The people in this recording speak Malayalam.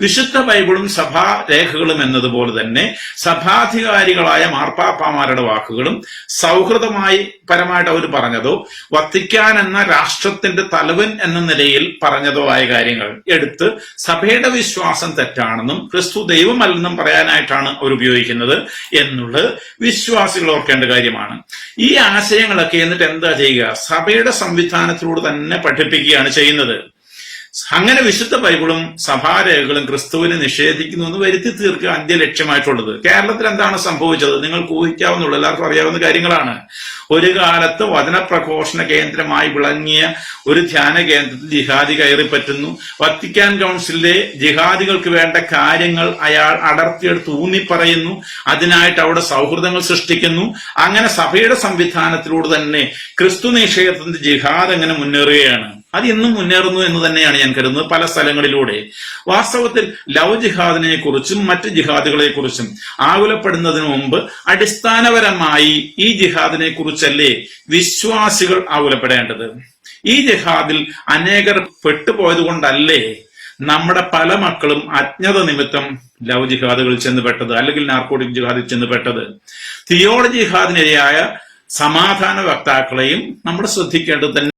വിശുദ്ധ ബൈബിളും സഭാ രേഖകളും എന്നതുപോലെ തന്നെ സഭാധികാരികളായ മാർപ്പാപ്പാമാരുടെ വാക്കുകളും സൗഹൃദമായി പരമായിട്ട് അവർ പറഞ്ഞതോ വത്തിക്കാൻ എന്ന രാഷ്ട്രത്തിന്റെ തലവൻ എന്ന നിലയിൽ പറഞ്ഞതോ ആയ കാര്യങ്ങൾ എടുത്ത് സഭയുടെ വിശ്വാസം തെറ്റാണെന്നും ക്രിസ്തു ദൈവമല്ലെന്നും പറയാനായിട്ടാണ് അവർ ഉപയോഗിക്കുന്നത് എന്നുള്ളത് വിശ്വാസികൾ ഓർക്കേണ്ട കാര്യമാണ്. ഈ ആശയങ്ങളൊക്കെ എന്നിട്ട് എന്താ ചെയ്യുക? സഭയുടെ സംവിധാനത്തിലൂടെ തന്നെ പഠിപ്പിക്കുകയാണ് ചെയ്യുന്നത്. അങ്ങനെ വിശുദ്ധ ബൈബിളും സഭാരേഖകളും ക്രിസ്തുവിനെ നിഷേധിക്കുന്നു എന്ന് വരുത്തി തീർക്കുക അന്ത്യ ലക്ഷ്യമായിട്ടുള്ളത് കേരളത്തിൽ എന്താണ് സംഭവിച്ചത്? നിങ്ങൾക്ക് ഊഹിക്കാവുന്നുള്ളൂ എല്ലാവർക്കും അറിയാവുന്ന കാര്യങ്ങളാണ്. ഒരു കാലത്ത് വചനപ്രഘോഷണ കേന്ദ്രമായി വിളങ്ങിയ ഒരു ധ്യാന കേന്ദ്രത്തിൽ ജിഹാദി കയറി പറ്റുന്നു. വത്തിക്കാൻ കൗൺസിലിലെ ജിഹാദികൾക്ക് വേണ്ട കാര്യങ്ങൾ അയാൾ അടർത്തിയെടുത്ത് ഊന്നിപ്പറയുന്നു. അതിനായിട്ട് അവിടെ സൗഹൃദങ്ങൾ സൃഷ്ടിക്കുന്നു. അങ്ങനെ സഭയുടെ സംവിധാനത്തിലൂടെ തന്നെ ക്രിസ്തു നിഷേധത്തിന്റെ ജിഹാദ് അങ്ങനെ മുന്നേറുകയാണ്. അത് ഇന്നും മുന്നേറുന്നു എന്ന് തന്നെയാണ് ഞാൻ കരുതുന്നത് പല സ്ഥലങ്ങളിലൂടെ. വാസ്തവത്തിൽ ലവ് ജിഹാദിനെ കുറിച്ചും മറ്റ് ജിഹാദുകളെ കുറിച്ചും ആകുലപ്പെടുന്നതിന് മുമ്പ് അടിസ്ഥാനപരമായി ഈ ജിഹാദിനെ കുറിച്ചല്ലേ വിശ്വാസികൾ ആകുലപ്പെടേണ്ടത്? ഈ ജിഹാദിൽ അനേകർ പെട്ടുപോയത് കൊണ്ടല്ലേ നമ്മുടെ പല മക്കളും അജ്ഞത നിമിത്തം ലവ് ജിഹാദുകളിൽ ചെന്നുപെട്ടത് അല്ലെങ്കിൽ നാർക്കോട്ടിക് ജിഹാദിൽ ചെന്നുപെട്ടത്? തിയോളജി ജിഹാദിനിരയായ സമാധാന വക്താക്കളെയും നമ്മൾ ശ്രദ്ധിക്കേണ്ടത് തന്നെ